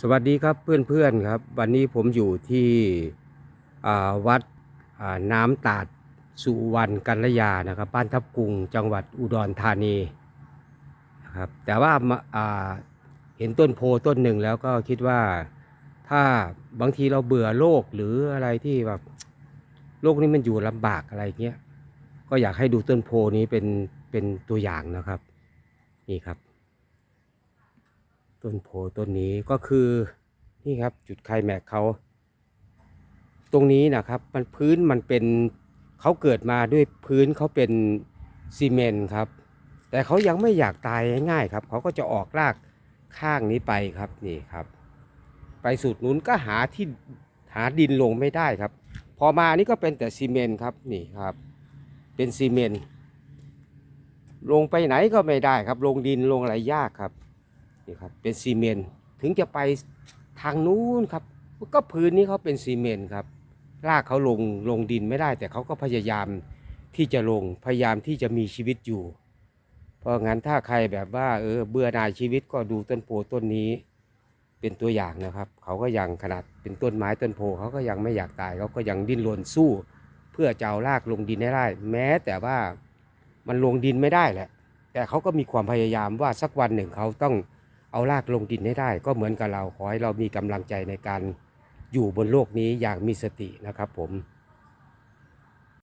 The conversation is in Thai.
สวัสดีครับเพื่อนๆครับ วันนี้ผมอยู่ที่วัดน้ำตาดสุวรรณกัลยานะครับ บ้านทับกุงจังหวัดอุดรธานีนะครับแต่ว่ามาอ่าเห็นต้นโพต้นหนึ่งแล้วก็คิดว่าถ้าบางทีเราเบื่อโลกหรืออะไรที่แบบโลกนี้มันอยู่ลำบากอะไรเงี้ยก็อยากให้ดูต้นโพนี้เป็นเป็นตัวอย่างนะครับ นี่ครับ ต้นโพต้นนี้ก็คือนี่ครับจุดไคลแม็กเขา ตรงนี้นะครับมันพื้นมันเป็นเขาเกิดมาด้วยพื้นเขาเป็นซีเมนต์ครับ แต่เขายังไม่อยากตายง่ายๆครับเขาก็จะออกรากข้างนี้ไปครับนี่ครับ ไปสุดนู้นก็หาที่หาดินลงไม่ได้ครับ พอมานี่ก็เป็นแต่ซีเมนต์ครับนี่ครับ เป็นซีเมนต์ลงไปไหนก็ไม่ได้ครับ ลงดินลงอะไรยากครับ นี่ครับเป็นซีเมนต์ถึงจะไปทางนู้นครับ ก็พื้นนี้เขาเป็นซีเมนต์ครับรากเขาลงลงดินไม่ได้ แต่เขาก็พยายามที่จะลงพยายามที่จะมีชีวิตอยู่ เพราะงั้นถ้าใครแบบว่าเออเบื่อหน่ายชีวิตก็ดูต้นโพต้นนี้ เป็นตัวอย่างนะครับ เขาก็ยังขนาดเป็นต้นไม้ต้นโพเขาก็ยังไม่อยากตายเขาก็ยังดิ้นรนสู้ เพื่อจะเอารากลงดินให้ได้แม้แต่ว่ามันลงดินไม่ได้แหละ แต่เขาก็มีความพยายามว่าสักวันหนึ่งเขาต้อง เอารากลงดินให้ได้ ก็เหมือนกับเราขอให้เรามีกำลังใจในการอยู่บนโลกนี้อย่างมีสตินะครับผม